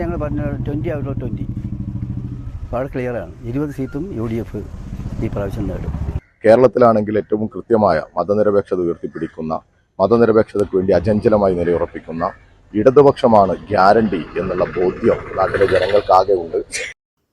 ഞങ്ങൾ പറഞ്ഞ twenty out of twenty വളരെ ക്ലിയറാണ് ഇരുപത് സീറ്റും യു ഡി എഫ് ഈ പ്രാവശ്യം നേടും. കേരളത്തിലാണെങ്കിൽ ഏറ്റവും കൃത്യമായ മതനിരപേക്ഷത ഉയർത്തിപ്പിടിക്കുന്ന മതനിരപേക്ഷതയ്ക്ക് വേണ്ടി അചഞ്ചലമായി നിലയുറപ്പിക്കുന്ന ഇടതുപക്ഷമാണ് ഗ്യാരണ്ടി എന്നുള്ള ബോധ്യം നാട്ടിലെ ജനങ്ങൾക്കാകെ ഉണ്ട്.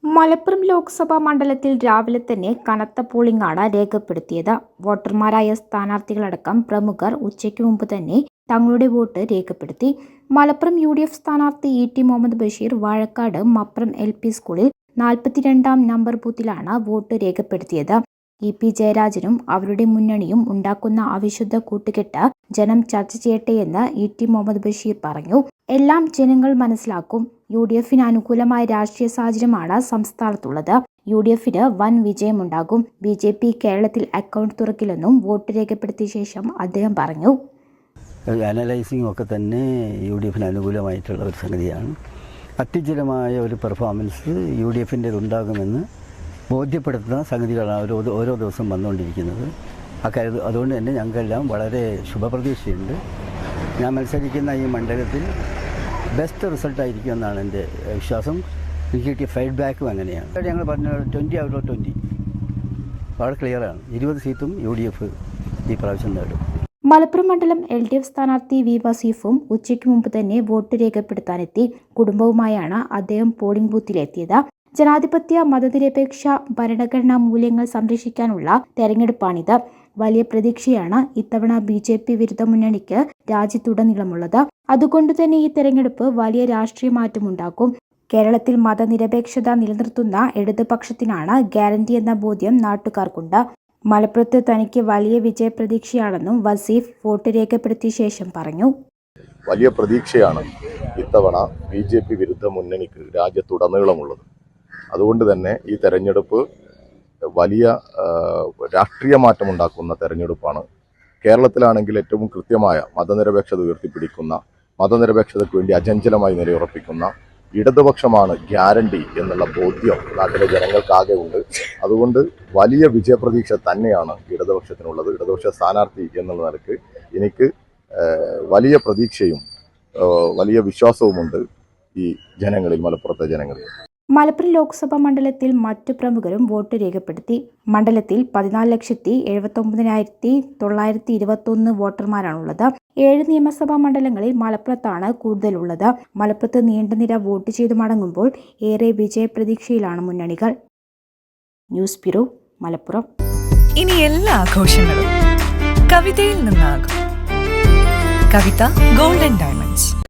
മലപ്പുറം ലോക്സഭാ മണ്ഡലത്തിൽ രാവിലെ തന്നെ കനത്ത പോളിംഗാണ് രേഖപ്പെടുത്തിയത്. വോട്ടർമാരായ സ്ഥാനാർത്ഥികളടക്കം പ്രമുഖർ ഉച്ചയ്ക്ക് മുമ്പ് തന്നെ തങ്ങളുടെ വോട്ട് രേഖപ്പെടുത്തി. മലപ്പുറം യു ഡി എഫ് സ്ഥാനാർത്ഥി E T Muhammad Basheer Vazhakkad Mappuram L P സ്കൂളിൽ നാൽപ്പത്തിരണ്ടാം നമ്പർ ബൂത്തിലാണ് വോട്ട് രേഖപ്പെടുത്തിയത്. ഇ പി ജയരാജനും അവരുടെ മുന്നണിയും ഉണ്ടാക്കുന്ന അവിശുദ്ധ കൂട്ടുകെട്ട് ജനം ചർച്ച ചെയ്യട്ടെയെന്ന് ഇ ടി മുഹമ്മദ് ബഷീർ പറഞ്ഞു. എല്ലാം ജനങ്ങൾ മനസ്സിലാക്കും. യു ഡി എഫിന് അനുകൂലമായ രാഷ്ട്രീയ സാഹചര്യമാണ് സംസ്ഥാനത്തുള്ളത്. യു ഡി എഫിന് വൻ വിജയമുണ്ടാകും. ബി ജെ പി കേരളത്തിൽ അക്കൗണ്ട് തുറക്കില്ലെന്നും വോട്ട് രേഖപ്പെടുത്തിയ ശേഷം അദ്ദേഹം പറഞ്ഞു. അനലൈസിങ് ഒക്കെ തന്നെ യു ഡി എഫിന് അനുകൂലമായിട്ടുള്ള ഒരു സംഗതിയാണ്. അത്യുജ്വലമായ ഒരു പെർഫോമൻസ് യു ഡി എഫിന്റെ ഉണ്ടാകുമെന്ന് ബോധ്യപ്പെടുത്തുന്ന സംഗതികളാണ് ഓരോ ഓരോ ദിവസം വന്നുകൊണ്ടിരിക്കുന്നത്. അക്കാര്യം അതുകൊണ്ട് തന്നെ ഞങ്ങൾക്കെല്ലാം വളരെ ശുഭപ്രതീക്ഷയുണ്ട്. ഞാൻ മത്സരിക്കുന്ന ഈ മണ്ഡലത്തിൽ ബെസ്റ്റ് റിസൾട്ടായിരിക്കും എന്നാണ് എന്റെ വിശ്വാസം. എനിക്ക് കിട്ടിയ ഫീഡ്ബാക്കും അങ്ങനെയാണ്. ഞങ്ങൾ പറഞ്ഞ ട്വന്റി ഔട്ട് ഓഫ് ട്വന്റി വളരെ ക്ലിയറാണ് ഇരുപത് സീറ്റും യു ഡി എഫ് ഈ പ്രാവശ്യം നേടും. മലപ്പുറം മണ്ഡലം എൽ ഡി എഫ് സ്ഥാനാർത്ഥി വി വസീഫും ഉച്ചയ്ക്ക് മുമ്പ് തന്നെ വോട്ട് രേഖപ്പെടുത്താനെത്തി. കുടുംബവുമായാണ് അദ്ദേഹം പോളിംഗ് ബൂത്തിലെത്തിയത്. ജനാധിപത്യ മതനിരപേക്ഷ ഭരണഘടനാ മൂല്യങ്ങൾ സംരക്ഷിക്കാനുള്ള തെരഞ്ഞെടുപ്പാണിത്. വലിയ പ്രതീക്ഷയാണ് ഇത്തവണ ബി ജെ പി വിരുദ്ധ മുന്നണിക്ക് രാജ്യത്തുടനീളമുള്ളത്. അതുകൊണ്ട് തന്നെ ഈ തെരഞ്ഞെടുപ്പ് വലിയ രാഷ്ട്രീയ മാറ്റമുണ്ടാക്കും. കേരളത്തിൽ മതനിരപേക്ഷത നിലനിർത്തുന്ന ഇടതുപക്ഷത്തിനാണ് ഗ്യാരണ്ടി എന്ന ബോധ്യം നാട്ടുകാർക്കുണ്ട്. മലപ്പുറത്ത് തനിക്ക് വലിയ വിജയപ്രതീക്ഷയാണെന്നും വസീഫ് വോട്ട് രേഖപ്പെടുത്തിയ ശേഷം പറഞ്ഞു. വലിയ പ്രതീക്ഷയാണ് ഇത്തവണ ബി ജെ പി വിരുദ്ധ മുന്നണിക്ക് രാജ്യത്തുടനീളമുള്ളത്. അതുകൊണ്ട് തന്നെ ഈ തെരഞ്ഞെടുപ്പ് വലിയ രാഷ്ട്രീയ മാറ്റം ഉണ്ടാക്കുന്ന തെരഞ്ഞെടുപ്പാണ്. കേരളത്തിലാണെങ്കിൽ ഏറ്റവും കൃത്യമായ മതനിരപേക്ഷത ഉയർത്തിപ്പിടിക്കുന്ന മതനിരപേക്ഷതയ്ക്ക് വേണ്ടി അചഞ്ചലമായി നിലയുറപ്പിക്കുന്ന ഇടതുപക്ഷമാണ് ഗ്യാരണ്ടി എന്നുള്ള ബോധ്യം നാട്ടിലെ ജനങ്ങൾക്കാകെ ഉണ്ട്. അതുകൊണ്ട് വലിയ വിജയപ്രതീക്ഷ തന്നെയാണ് ഇടതുപക്ഷത്തിനുള്ളത്. ഇടതുപക്ഷ സ്ഥാനാർത്ഥി എന്നുള്ള നിലയ്ക്ക് എനിക്ക് വലിയ പ്രതീക്ഷയും വലിയ വിശ്വാസവുമുണ്ട് ഈ ജനങ്ങളിൽ മലപ്പുറത്തെ ജനങ്ങളിൽ. മലപ്പുറം ലോക്സഭാ മണ്ഡലത്തിൽ മറ്റു പ്രമുഖരും വോട്ട് രേഖപ്പെടുത്തി. മണ്ഡലത്തിൽ പതിനാല് ലക്ഷത്തി എഴുപത്തൊമ്പതിനായിരത്തി തൊള്ളായിരത്തി ഇരുപത്തൊന്ന് വോട്ടർമാരാണുള്ളത്. ഏഴ് നിയമസഭാ മണ്ഡലങ്ങളിൽ മലപ്പുറത്താണ് കൂടുതലുള്ളത്. മലപ്പുറത്ത് നീണ്ടനിര വോട്ട് ചെയ്തു മടങ്ങുമ്പോൾ ഏറെ വിജയപ്രതീക്ഷയിലാണ് മുന്നണികൾ. News bureau Malappuram. ഇനി എല്ലാ ആഘോഷങ്ങളും കവിതയിൽ നിന്നാകും. Kavitha golden diamonds.